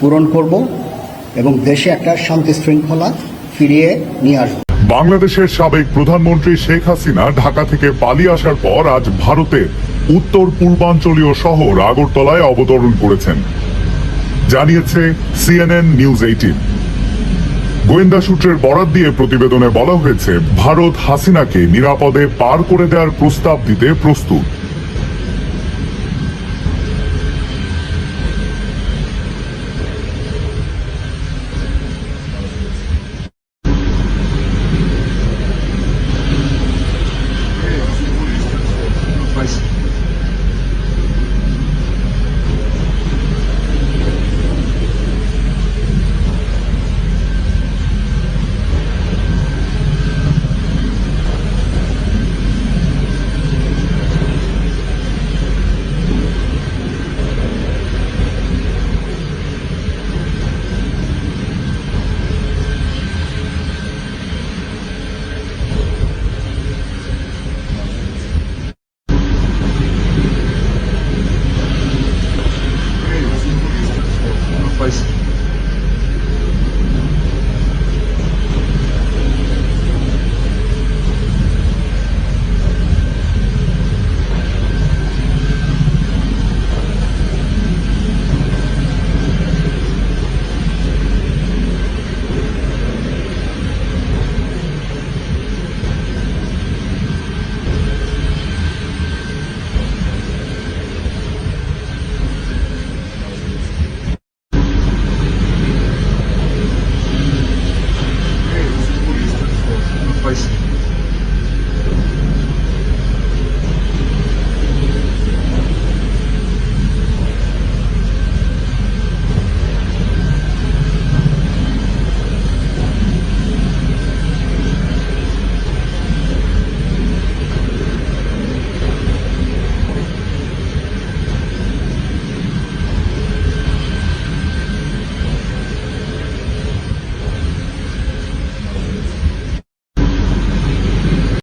পূরণ করব এবং দেশে একটা শান্তি শৃঙ্খলা ফিরিয়ে নিয়ে আসব। বাংলাদেশের সাবেক প্রধানমন্ত্রী শেখ হাসিনা ঢাকা থেকে পালিয়ে আসার পর আজ ভারতের উত্তর পূর্বাঞ্চলীয় শহর আগরতলায় অবতরণ করেছেন। জানিয়েছে সিএনএন নিউজ এইটিন। গোয়েন্দা সূত্রের বরাত দিয়ে প্রতিবেদনে বলা হয়েছে, ভারত হাসিনাকে নিরাপদে পার করে দেওয়ার প্রস্তাব দিতে প্রস্তুত। person.